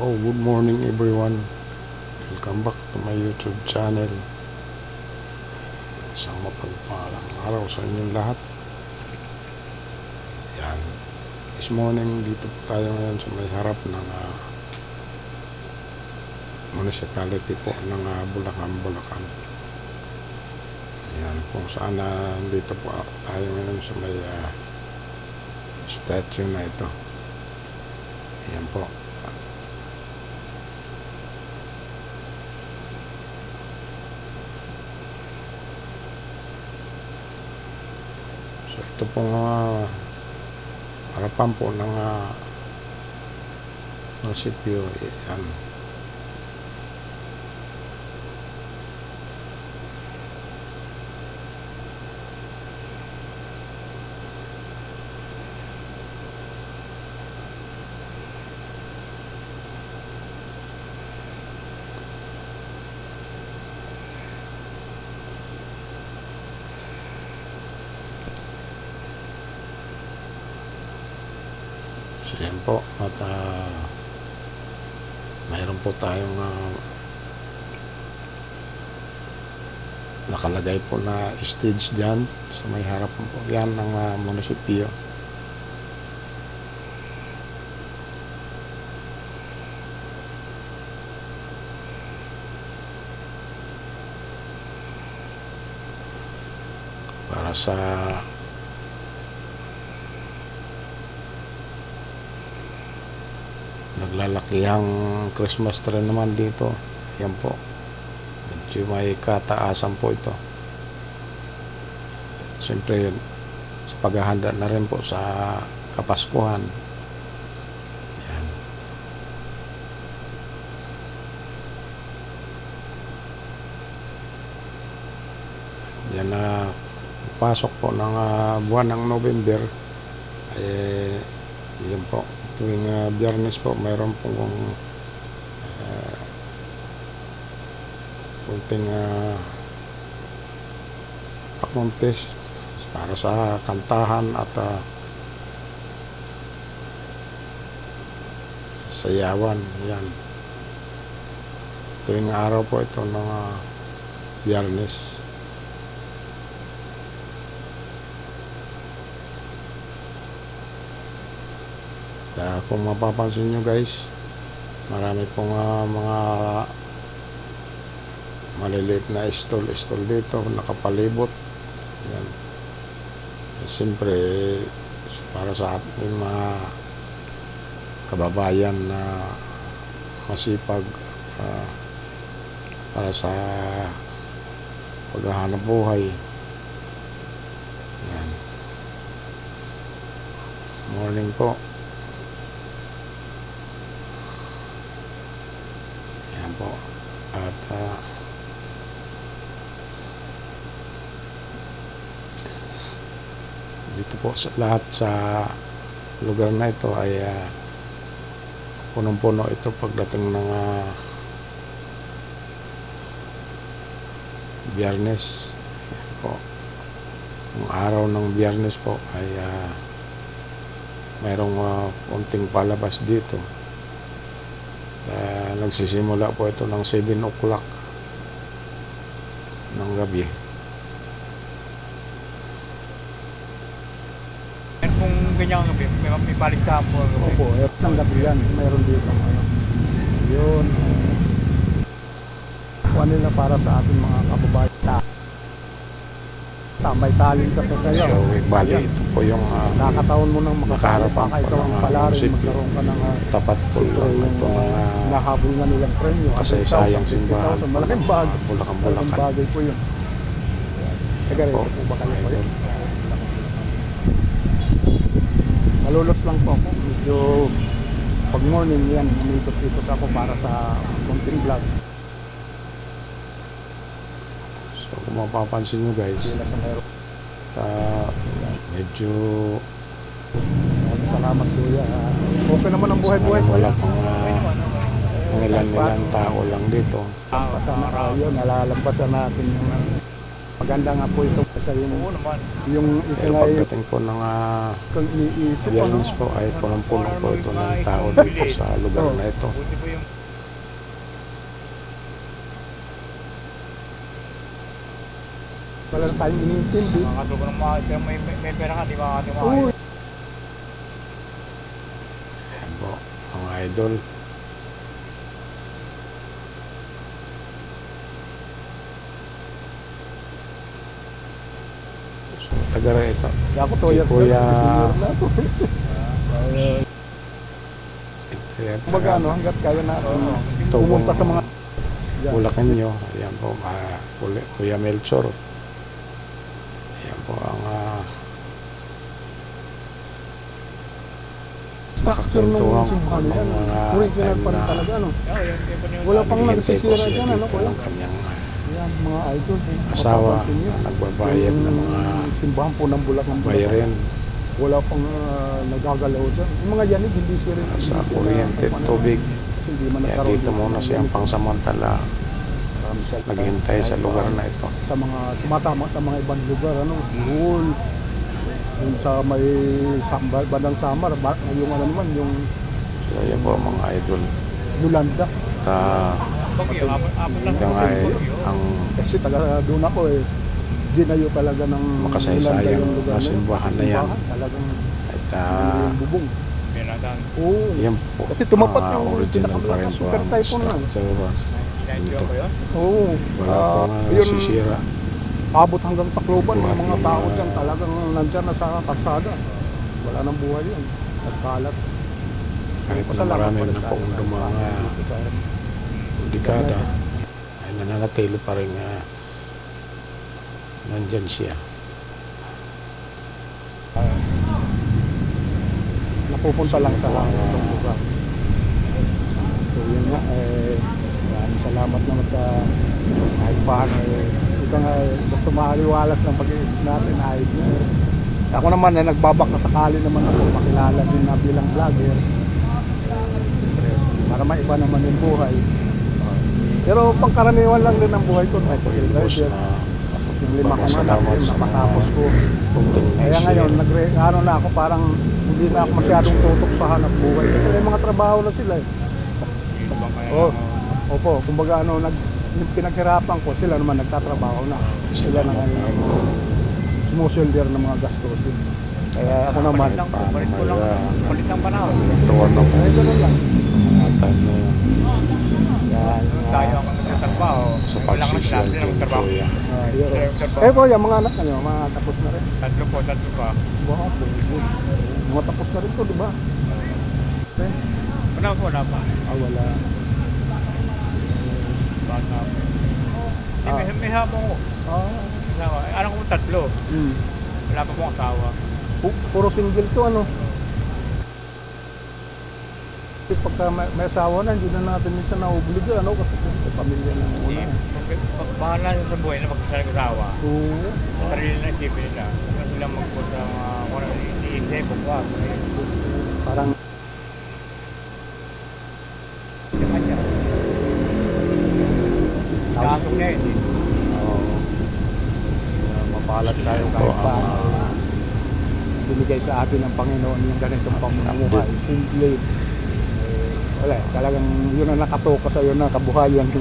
Hello, good morning everyone. Welcome back to my YouTube channel. Isang mapagpalang araw sa inyong lahat. Yan. This morning, dito tayo ngayon sa may harap ng ah, municipality po ng ah, Bulacan, Bulacan. Yan, kung saan na dito po tayo ngayon sa may ah, statue na ito. Yan po. So ito pong uh, harapan po ng uh, munisipyo. Yan. So yan po. At uh, mayroon po tayong ah, nakalagay po na stage dyan sa may harap po yan ng ah, munisipyo. Para sa naglalakihang Christmas tree naman dito. Yan po. Medyo may kataasan po ito. Siyempre sa paghahanda na rin po sa Kapaskuhan. Yan. Yan na pasok po ng ah, buwan ng November eh yun po tuwing uh, biyernes po mayroon pong uh, kunting uh, para sa kantahan at uh, sayawan yan. Tuwing araw po ito ng uh, biyernes Kaya kung mapapansin nyo guys, marami pong ah, mga maliliit na stall-stall dito, nakapalibot. Yan. Siyempre, para sa ating mga kababayan na masipag ah, para sa paghahanap buhay. Yan. Morning po. Yan po. At ah, dito po sa lahat sa lugar na ito ay ah, punong-puno ito pagdating ng ah, biyernes. Po. Ang araw ng biyernes po ay ah, mayroong ah, konting palabas dito. Ah, nagsisimula po ito ng 7 o'clock ng gabi. Meron pong ganyan gabi, may, may paligsahan po ang gabi. Opo, eh, ng gabi yan. Mayroon dito. Ano. Yun. Kuha nila para sa ating mga kababayan. Ta- Tambay talent ka sa sayo. So, bali, ito po yung ah, Nakataon mo nang makakarapan ang ka ito ang mga palarin. Magkaroon ka ng uh, tapat po lang ito ng ah, nahabol na nilang premyo. kasaysayang 100,000, simbahan 50,000. Malaking bag. Malaking Bulacan-Bulacan. bagay po yun. Taga rito Po, ba kayo po yun? Malulos lang po ako. Medyo pag morning yan, umikot-ikot ako para sa konting vlog. So, kung mapapansin nyo guys, ah, medyo Salamat kuya. Okay naman ang buhay-buhay ko wala pang uh, ilan-ilan tao lang dito. Na tayo, nalalampasan natin yung uh, Maganda nga po ito. Kasi yung, yung ito Pero yung pagdating po ng ah, kung iniisip ano, po ay punong-puno po ito ng tao dito sa lugar na ito. Buti po yung wala na tayong iniintindi. mga katubo ng mga pero may, may, may pera ka, di ba ating mga Oo, Ayan po, mga idol. So, taga ito. ako Si Kuya- na, na Ito Kumbaga ano, hanggat kaya na. Tubong pumunta sa mga. Bulacan nyo. Ayan po, Kuli- Kuya Melchor. Ayan po ang uh, structure ng simbahan mga Original pa rin talaga, ano. Yan, yan Wala pang nagsisira dyan, ano, ng kanyang ah, Yan, mga idol. yung asawa nagbabayad ng mga simbahan po ng Bulacan. Bayarin Wala pang ah, nagagalaw dyan. Yung mga yanig, hindi sila. hindi sa sila kuryente, ano, tubig. Hindi man Kaya dito muna siyang pangsamantala naghihintay sa lugar na ito. Sa mga tumatama sa mga ibang lugar, ano, Bohol. Sa may Sambar, bandang Samar, ba, yung ano naman, yung So yan po mga idol. Yolanda. Ah, lang hanggang ay bagyo. ang Kasi taga doon ako eh. Dinayo talaga ng Makasaysayang yung simbahan na yan. Talagang at ah, yung bubong. Oo. yan po. Kasi tumapat yung original pa rin po super ang typhoon na. structure. 92 ba yun? Oo. Wala Ah, po nga yun, nasisira. Abot hanggang Tacloban yung mga tao dyan talagang nandyan na sa kalsada. Wala nang buhay yan. Nagkalat. Kahit na marami na sa- mga dekada ay nananatili pa rin nga nandyan siya. napupunta lang sa langit ng lugar. So yun nga, eh, maraming salamat na magka kahit paano eh, ito nga eh, gusto maaliwalas ng pag-iisip natin ayos na eh. Ako naman eh, nagbabaka sakali naman ako makilala din na bilang vlogger. Siyempre, para maiba naman yung buhay. Pero pangkaraniwan lang din ang buhay ko. Tricycle Tapos rider. na Tapos yung lima yun, sa mga napatapos ko. Kaya ngayon, nagre, ano na ako, parang hindi na ako masyadong tutok sa hanap buhay. Kasi may mga trabaho na sila eh. Oo. Opo, kumbaga ano, nag, yung pinaghirapan ko, sila naman nagtatrabaho na. Sila na ngayon sumusulder ng mga gastusin. Kaya ako naman, po, paano palit ko lang. may, ah, Palit ng panahon. tuwan ako ay ganun lang. mga time na yun. Yan. Tayo ang nagtatrabaho. sa Wala sinabi na kay magtrabaho. Kuya. Yun. Sila magtrabaho. Eh po, yung mga anak nyo, mga tapos na rin. Tatlo po, tatlo pa. Wow. Mga tapos na rin to, di ba? Eh, Wala po, wala pa. ah, wala. Bata po. Eh, Ah. may, may habang ko. Ah, Asawa. Eh, Anak ko tatlo. hmm. Wala pa pong asawa. Pu- puro single to ano. Kasi pagka may, may asawa na, hindi na natin minsan naubliga, ano, kasi sa pamilya na Hindi, muna. pag- pag- bahala sa buhay na magkasal ng asawa. Oo. Sa sarili na isipin nila. Huwag sila magpunta mga kung ano iniisip. Huwag Parang Kanya. Nakasok niya yun. eh. Oo. Uh, mapalat tayo Yan po kahit ang, pa ah, binigay sa atin ng Panginoon yung ganitong pamumuhay. Simple. Wala, talagang yun ang nakatoka sa iyo na kabuhayan.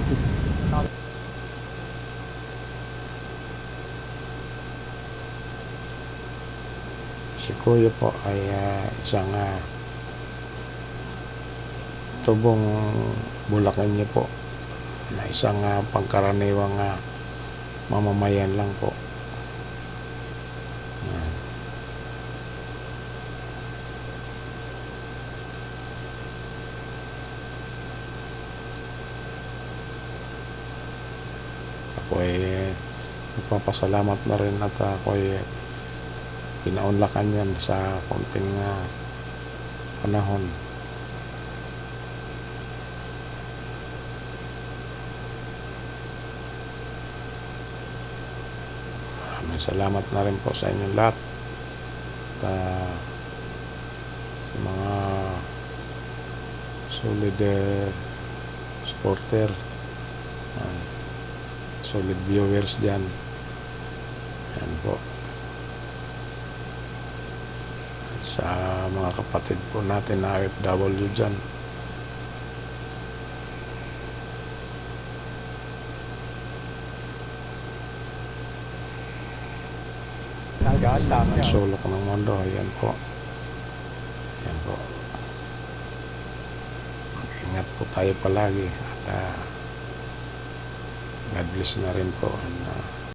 Si Kuya po ay ah, isang uh, tubong Bulacan niyo po na isang ah, pangkaraniwang ah, mamamayan lang po. Yan. Ay nagpapasalamat na rin at ako ay pinaunlakan yan sa konting ah, panahon. Maraming salamat na rin po sa inyong lahat. At ah, sa mga solid eh, supporter, ah, solid viewers dyan. Yan po. Sa mga kapatid po natin na OFW dyan. Siya. sulok ng mundo. Yan po. Yan po. Ingat po tayo palagi. At ah, God bless na rin po. And, ah,